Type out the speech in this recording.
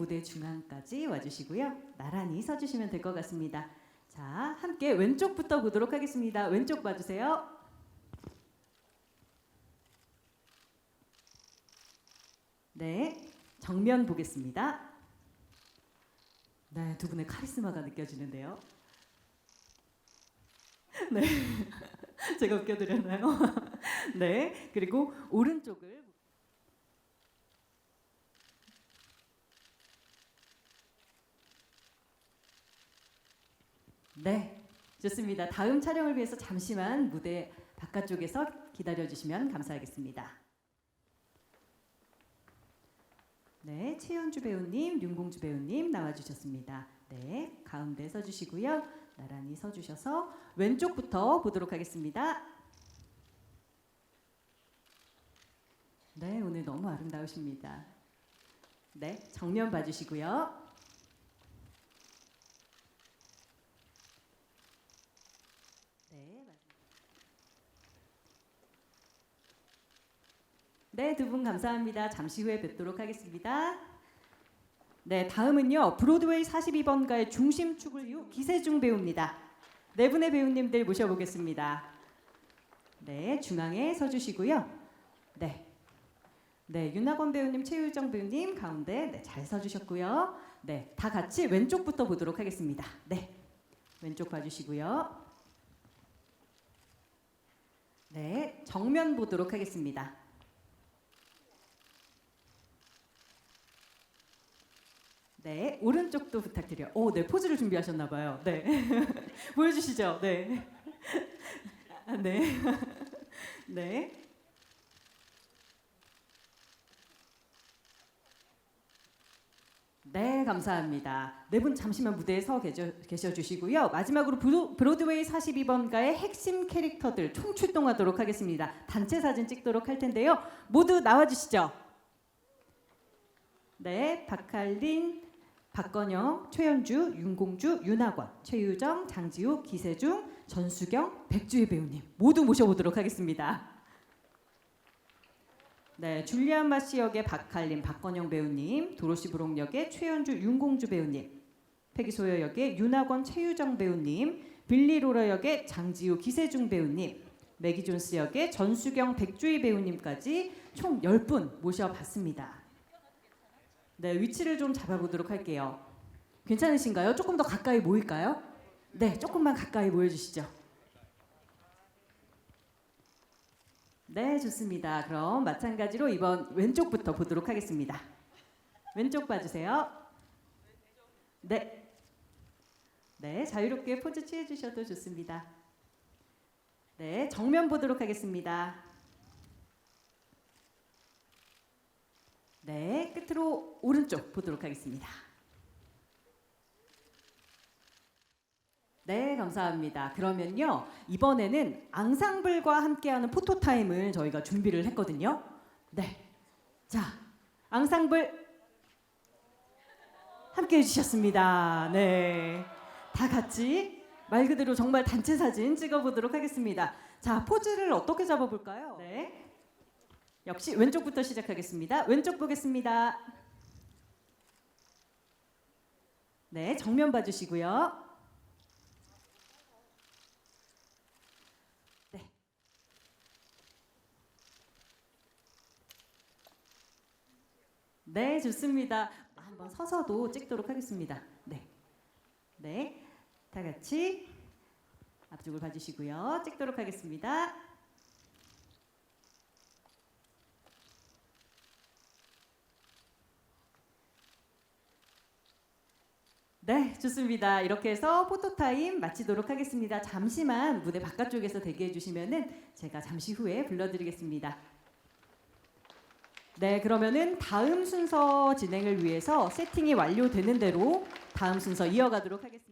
무대 중앙까지 와주시고요. 나란히 서주시면 될 것 같습니다. 자, 함께 왼쪽부터 보도록 하겠습니다. 왼쪽 봐주세요. 네, 정면 보겠습니다. 네, 두 분의 카리스마가 느껴지는데요. 네, 제가 웃겨드렸나요? 네, 그리고 오른쪽을 네, 좋습니다. 다음 촬영을 위해서 잠시만 무대 바깥쪽에서 기다려 주시면 감사하겠습니다. 네, 최현주 배우님, 윤공주 배우님 나와 주셨습니다. 네, 가운데 서 주시고요. 나란히 서 주셔서 왼쪽부터 보도록 하겠습니다. 네, 오늘 너무 아름다우십니다. 네, 정면 봐 주시고요. 네, 맞- 네, 두 분 감사합니다. 잠시 후에 뵙도록 하겠습니다. 네, 다음은요. 브로드웨이 42번가의 중심축을 이후 기세중 배우입니다. 네 분의 배우님들 모셔보겠습니다. 네, 중앙에 서주시고요. 네, 네, 윤학원 배우님, 최유정 배우님 가운데 네, 잘 서주셨고요. 네, 다 같이 왼쪽부터 보도록 하겠습니다. 네, 왼쪽 봐주시고요. 네, 정면 보도록 하겠습니다. 네, 오른쪽도 부탁드려요. 오, 네, 포즈를 준비하셨나 봐요. 네. 보여주시죠. 네. 아, 네. 네. 네, 감사합니다. 네 분 잠시만 무대에 서 계셔, 주시고요. 마지막으로 브로, 브로드웨이 42번가의 핵심 캐릭터들 총 출동하도록 하겠습니다. 단체 사진 찍도록 할 텐데요. 모두 나와 주시죠. 네, 박할린, 박건영, 최현주, 윤공주, 윤학원, 최유정, 장지우, 기세중, 전수경, 백주희 배우님 모두 모셔보도록 하겠습니다. 네, 줄리안 마시 역의 박할린, 박건영 배우님, 도로시 브록 역의 최현주, 윤공주 배우님, 패기소여 역의 윤학원, 최유정 배우님, 빌리 로러 역의 장지우, 기세중 배우님, 매기 존스 역의 전수경, 백주희 배우님까지 총 10분 모셔봤습니다. 네, 위치를 좀 잡아보도록 할게요. 괜찮으신가요? 조금 더 가까이 모일까요? 네, 조금만 가까이 모여주시죠. 네, 좋습니다. 그럼 마찬가지로 이번 왼쪽부터 보도록 하겠습니다. 왼쪽 봐주세요. 네. 네, 자유롭게 포즈 취해주셔도 좋습니다. 네, 정면 보도록 하겠습니다. 네, 끝으로 오른쪽 보도록 하겠습니다. 네, 감사합니다. 그러면요. 이번에는 앙상블과 함께하는 포토타임을 저희가 준비를 했거든요. 네. 자, 앙상블 함께 해주셨습니다. 네. 다 같이 말 그대로 정말 단체 사진 찍어보도록 하겠습니다. 자, 포즈를 어떻게 잡아볼까요? 네. 역시 왼쪽부터 시작하겠습니다. 왼쪽 보겠습니다. 네, 정면 봐주시고요. 네. 네, 좋습니다. 한번 서서도 찍도록 하겠습니다. 네. 네. 다 같이 앞쪽을 봐주시고요. 찍도록 하겠습니다. 네, 좋습니다. 이렇게 해서 포토타임 마치도록 하겠습니다. 잠시만 무대 바깥쪽에서 대기해 주시면은 제가 잠시 후에 불러드리겠습니다. 네, 그러면은 다음 순서 진행을 위해서 세팅이 완료되는 대로 다음 순서 이어가도록 하겠습니다.